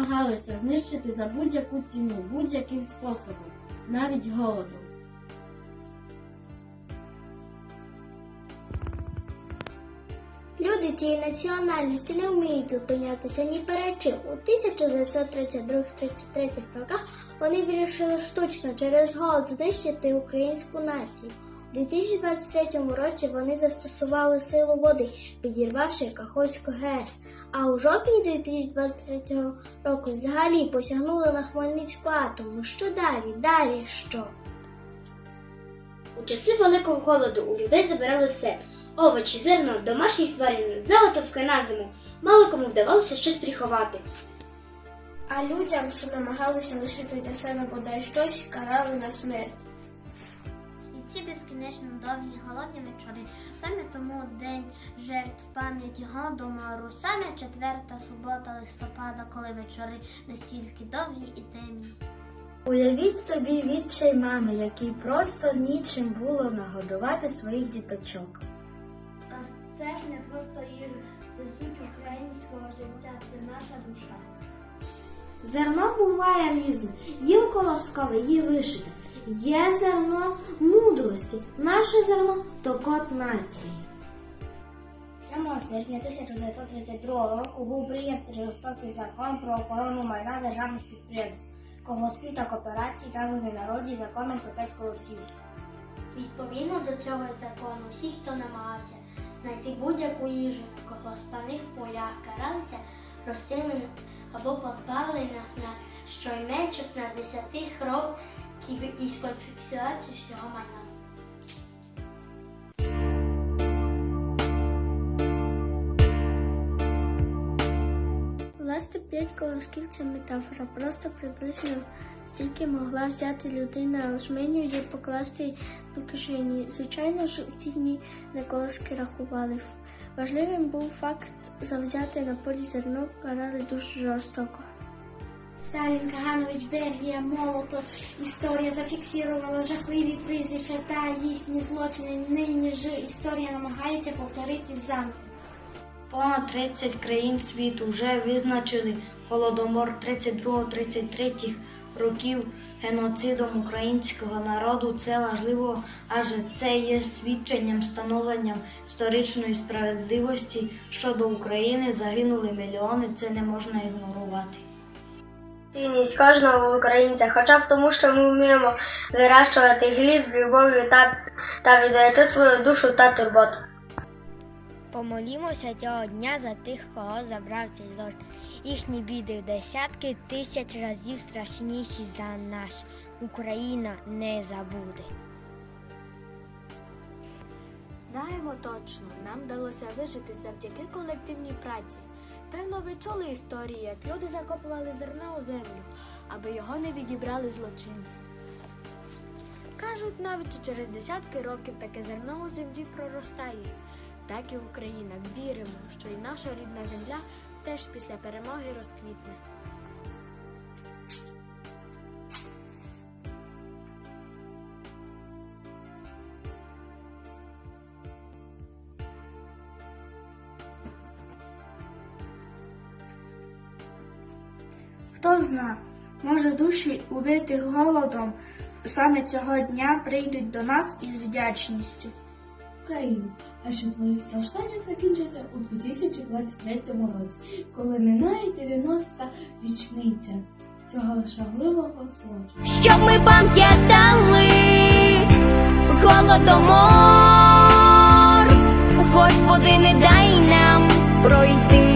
намагалися знищити за будь-яку ціну, будь-яким способом, навіть голодом. Люди цієї національності не вміють зупинятися ні перед чим. У 1932-33 роках вони вирішили штучно через голод знищити українську націю. У 2023 році вони застосували силу води, підірвавши Каховську ГЕС. А у жовтні 2023 року взагалі посягнули на Хмельницьку атому. Що далі? Далі що? У часи великого голоду у людей забирали все: овочі, зерно, домашніх тварин, заготовки на зиму. Мало кому вдавалося щось приховати. А людям, що намагалися лишити для себе бодай щось, карали на смерть. Ці безкінечно довгі голодні вечори. Саме тому день жертв пам'яті голодомору, саме четверта субота листопада, коли вечори настільки довгі і темні. Уявіть собі відчай мами, якій просто нічим було нагодувати своїх діточок. Це ж не просто їжа, це суть українського життя, це наша душа. Зерно буває різне, є колоскове, є вишите. Є зерно мудрості. Наше зерно то код нації. 7 серпня 1932 року був прийнятий жорстокий закон про охорону майна державних підприємств, колгоспів та кооперацій та згоди народі законом про п'ять колосків. Відповідно до цього закону, всі, хто намагався знайти будь-яку їжу на колгоспаних полях, каралися розстріляним або позбавлених на щонайменше на 10 років із конфіскацією всього майна. Власне, п'ять колосків це метафора. Просто приблизно стільки могла взяти людина жменю і покласти до кишені. Звичайно ж, у ті дні на колоски рахували. Важливим був факт завзяти на полі зерно карали дуже жорстоко. Сталін, Каганович, Бергія, Молотов. Історія зафіксувала жахливі прізвища та їхні злочини. Нині ж історія намагається повторити заново. Понад 30 країн світу вже визначили голодомор 32-33 років геноцидом українського народу. Це важливо, адже це є свідченням встановленням історичної справедливості щодо України. Загинули мільйони. Це не можна ігнорувати. Цінність кожного українця, хоча б тому, що ми вміємо вирощувати хліб з любов'ю та, та віддаючи свою душу та турботу. Помолімося цього дня за тих, кого забрав цей злочин. Їхні біди в десятки тисяч разів страшніші за наш. Україна не забуде. Знаємо точно, нам вдалося вижити завдяки колективній праці. Певно, ви чули історії, як люди закопували зерно у землю, аби його не відібрали злочинці. Кажуть, навіть що через десятки років таке зерно у землі проростає. Так і Україна. Віримо, що і наша рідна земля теж після перемоги розквітне. Хто зна, може душі убитих голодом саме цього дня прийдуть до нас із вдячністю. Україну, а що твої страждання закінчаться у 2023 році, коли минає 90-та річниця цього жахливого злочину. Щоб ми пам'ятали голодомор, Господи, не дай нам пройти.